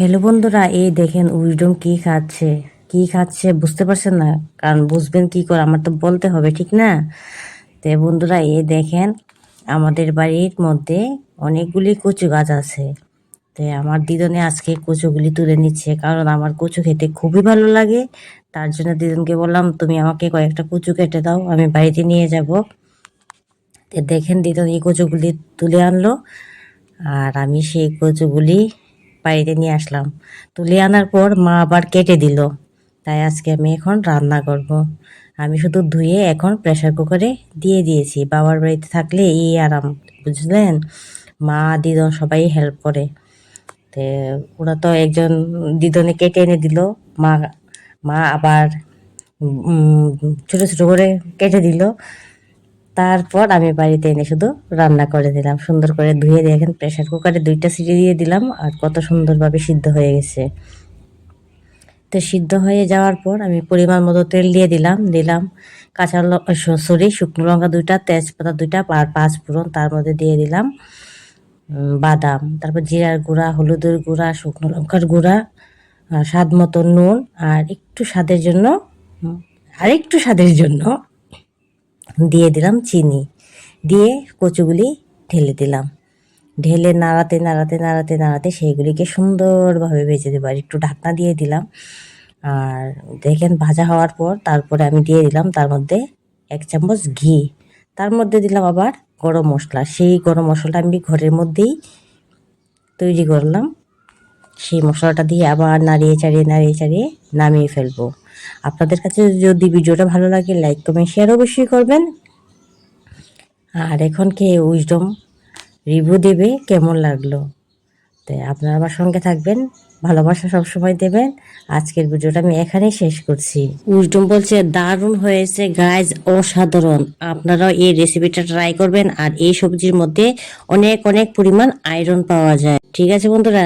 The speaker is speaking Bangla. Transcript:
হ্যালো বন্ধুরা, এই দেখেন উইডম কি খাচ্ছে কি খাচ্ছে বুঝতে পারছেন না, কারণ বুঝবেন কি করে, আমার তো বলতে হবে, ঠিক না? তো বন্ধুরা, এই দেখেন আমাদের বাড়ির মধ্যে অনেকগুলি কচু গাছ আছে। তো আমার দিদনে আজকে কচুগুলি তুলে নিচ্ছে, কারণ আমার কচু খেতে খুবই ভালো লাগে। তার জন্য দিদনকে বললাম, তুমি আমাকে কয়েকটা কচু কেটে দাও, আমি বাড়িতে নিয়ে যাব। তো দেখেন দিদন এই কচুগুলি তুলে আনলো, আর আমি সেই কচুগুলি বাড়িতে নিয়ে আসলাম। তুলে আনার পর মা আবার কেটে দিল। তাই আজকে আমি এখন রান্না করব। আমি শুধু ধুয়ে এখন প্রেসার কুকারে দিয়ে দিয়েছি। বাবার বাড়িতে থাকলে এই আরাম, বুঝলেন? মা, দিদন সবাই হেল্প করে। তো ওরা তো একজন দিদনে কেটে এনে দিল। মা মা আবার ছোট ছোট করে কেটে দিল। তারপর আমি বাড়িতে এনে শুধু রান্না করে দিলাম। সুন্দর করে ধুয়ে দেখেন প্রেশার কুকারে দুইটা সিটি দিয়ে দিলাম আর কত সুন্দরভাবে সিদ্ধ হয়ে গেছে। তো সিদ্ধ হয়ে যাওয়ার পর আমি পরিমাণ মতো তেল দিয়ে দিলাম। দিলাম কাঁচা সরি, শুকনো লঙ্কা দুইটা, তেজপাতা দুইটা, আর পাঁচ ফোড়ন তার মধ্যে দিয়ে দিলাম বাদাম। তারপর জিরার গুঁড়া, হলুদের গুঁড়া, শুকনো লঙ্কার গুঁড়া আর স্বাদ মতো নুন, আর একটু স্বাদের জন্য আর একটু স্বাদের জন্য দিয়ে দিলাম চিনি। দিয়ে কচুগুলি ঢেলে দিলাম। ঢেলে নাড়াতে নাড়াতে নাড়াতে নাড়াতে সেইগুলিকে সুন্দরভাবে ভেজে দেবো। আর একটু ঢাকনা দিয়ে দিলাম। আর দেখেন ভাজা হওয়ার পর তারপরে আমি দিয়ে দিলাম তার মধ্যে এক চামচ ঘি। তার মধ্যে দিলাম আবার গরম মশলা। সেই গরম মশলাটা আমি ঘরের মধ্যেই তৈরি করলাম। সেই মশলাটা দিয়ে আবার নাড়িয়ে, চাড়িয়ে নাড়িয়ে, চাড়িয়ে নামিয়ে ফেলব। আপনাদের কাছে যদি ভিডিওটা ভালো লাগে লাইক কমেন্ট শেয়ার অবশ্যই করবেন। আর এখন কে উইজডম রিভিউ দেবে, কেমন লাগল? তো আপনারা আমার সঙ্গে থাকবেন, ভালোবাসা সবসময় দেবেন। আজকের ভিডিওটা আমি এখানেই শেষ করছি। উইজডম বলছে, দারুণ হয়েছে গাইজ অসাধারণ। আপনারাও এই রেসিপিটা ট্রাই করবেন, আর এই সবজির মধ্যে অনেক অনেক পরিমাণ আয়রন পাওয়া যায়। ঠিক আছে বন্ধুরা?